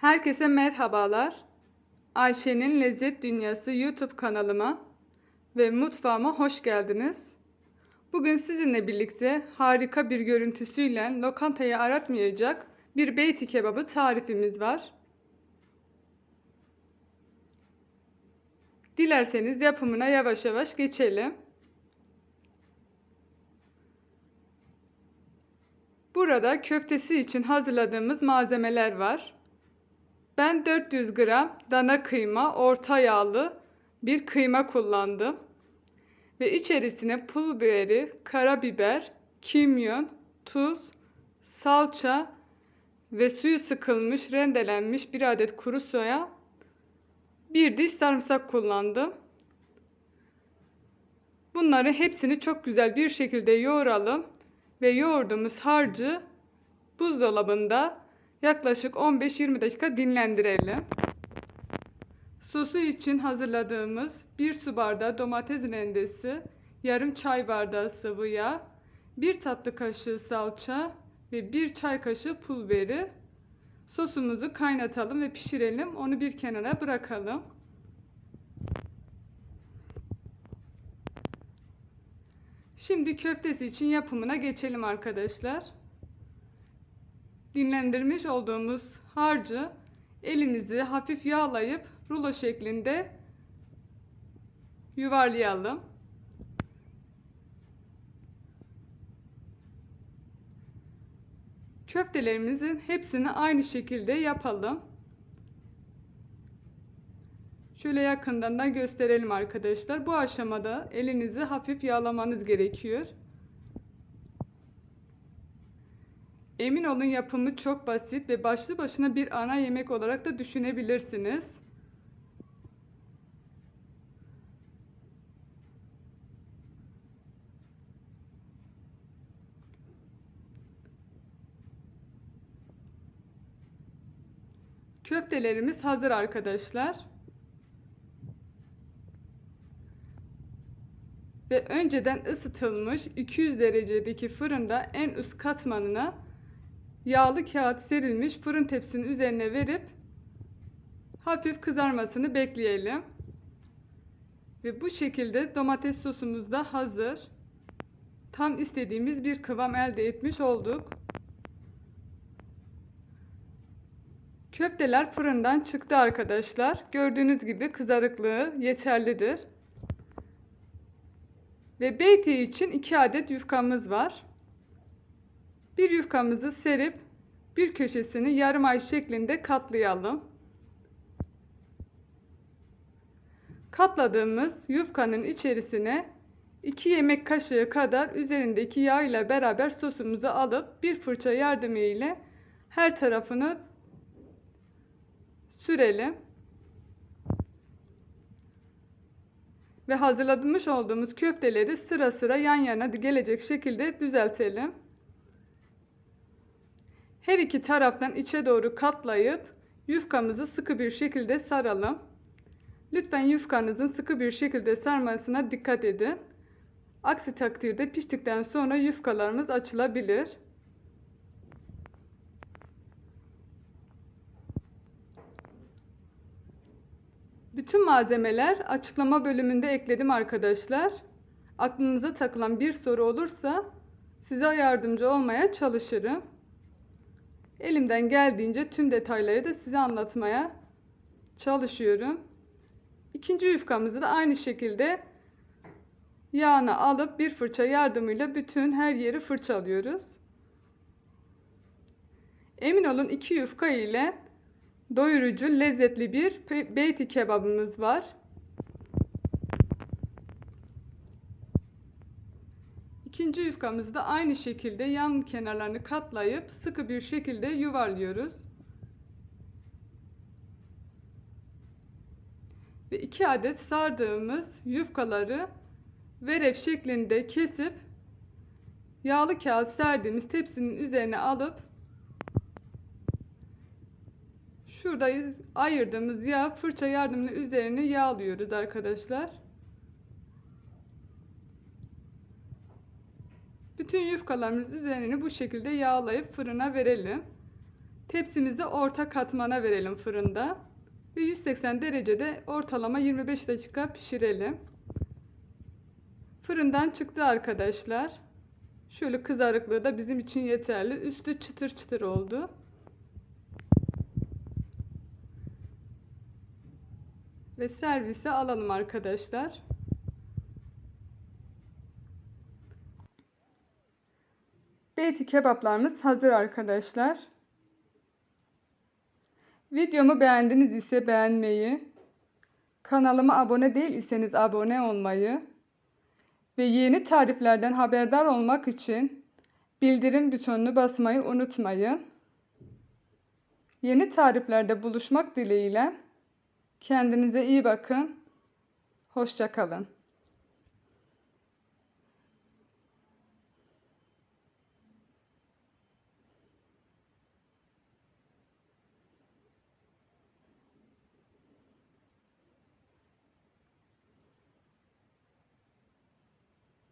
Herkese merhabalar. Ayşe'nin Lezzet Dünyası YouTube kanalıma ve mutfağıma hoş geldiniz. Bugün sizinle birlikte harika bir görüntüsüyle lokantayı aratmayacak bir beyti kebabı tarifimiz var. Dilerseniz yapımına yavaş yavaş geçelim. Burada köftesi için hazırladığımız malzemeler var. Ben 400 gram dana kıyma, orta yağlı bir kıyma kullandım. Ve içerisine pul biberi, karabiber, kimyon, tuz, salça ve suyu sıkılmış, rendelenmiş bir adet kuru soya, bir diş sarımsak kullandım. Bunları hepsini çok güzel bir şekilde yoğuralım ve yoğurduğumuz harcı buzdolabında yaklaşık 15-20 dakika dinlendirelim. Sosu için hazırladığımız 1 su bardağı domates rendesi, yarım çay bardağı sıvı yağ, 1 tatlı kaşığı salça ve 1 çay kaşığı pul biberi. Sosumuzu kaynatalım ve pişirelim. Onu bir kenara bırakalım. Şimdi köftesi için yapımına geçelim arkadaşlar. Dinlendirmiş olduğumuz harcı elimizi hafif yağlayıp rulo şeklinde yuvarlayalım. Köftelerimizin hepsini aynı şekilde yapalım. Şöyle yakından da gösterelim arkadaşlar. Bu aşamada elinizi hafif yağlamanız gerekiyor. Emin olun yapımı çok basit ve başlı başına bir ana yemek olarak da düşünebilirsiniz. Köftelerimiz hazır arkadaşlar. Ve önceden ısıtılmış 200 derecedeki fırında en üst katmanına yağlı kağıt serilmiş fırın tepsinin üzerine verip hafif kızarmasını bekleyelim. Ve bu şekilde domates sosumuz da hazır. Tam istediğimiz bir kıvam elde etmiş olduk. Köfteler fırından çıktı arkadaşlar. Gördüğünüz gibi kızarıklığı yeterlidir. Ve beyti için 2 adet yufkamız var. Bir yufkamızı serip bir köşesini yarım ay şeklinde katlayalım. Katladığımız yufkanın içerisine 2 yemek kaşığı kadar üzerindeki yağ ile beraber sosumuzu alıp bir fırça yardımı ile her tarafını sürelim. Ve hazırlamış olduğumuz köfteleri sıra sıra yan yana gelecek şekilde düzeltelim. Her iki taraftan içe doğru katlayıp yufkamızı sıkı bir şekilde saralım. Lütfen yufkanızın sıkı bir şekilde sarmasına dikkat edin. Aksi takdirde piştikten sonra yufkalarımız açılabilir. Bütün malzemeler açıklama bölümünde ekledim arkadaşlar. Aklınıza takılan bir soru olursa size yardımcı olmaya çalışırım. Elimden geldiğince tüm detayları da size anlatmaya çalışıyorum. İkinci yufkamızı da aynı şekilde yağını alıp bir fırça yardımıyla bütün her yeri fırçalıyoruz. Emin olun iki yufka ile doyurucu, lezzetli bir beyti kebabımız var. İkinci yufkamızı da aynı şekilde yan kenarlarını katlayıp sıkı bir şekilde yuvarlıyoruz. Ve iki adet sardığımız yufkaları verev şeklinde kesip yağlı kağıt serdiğimiz tepsinin üzerine alıp Şurada ayırdığımız yağ fırça yardımıyla üzerine yağlıyoruz arkadaşlar. Bütün yufkalarımız üzerini bu şekilde yağlayıp fırına verelim. Tepsimizi orta katmana verelim fırında. Ve 180 derecede ortalama 25 dakika pişirelim. Fırından çıktı arkadaşlar. Şöyle kızarıklığı da bizim için yeterli. Üstü çıtır çıtır oldu. Ve servise alalım arkadaşlar. Beyti kebaplarımız hazır arkadaşlar. Videomu beğendiniz ise beğenmeyi, kanalıma abone değil iseniz abone olmayı ve yeni tariflerden haberdar olmak için bildirim butonunu basmayı unutmayın. Yeni tariflerde buluşmak dileğiyle kendinize iyi bakın. Hoşça kalın.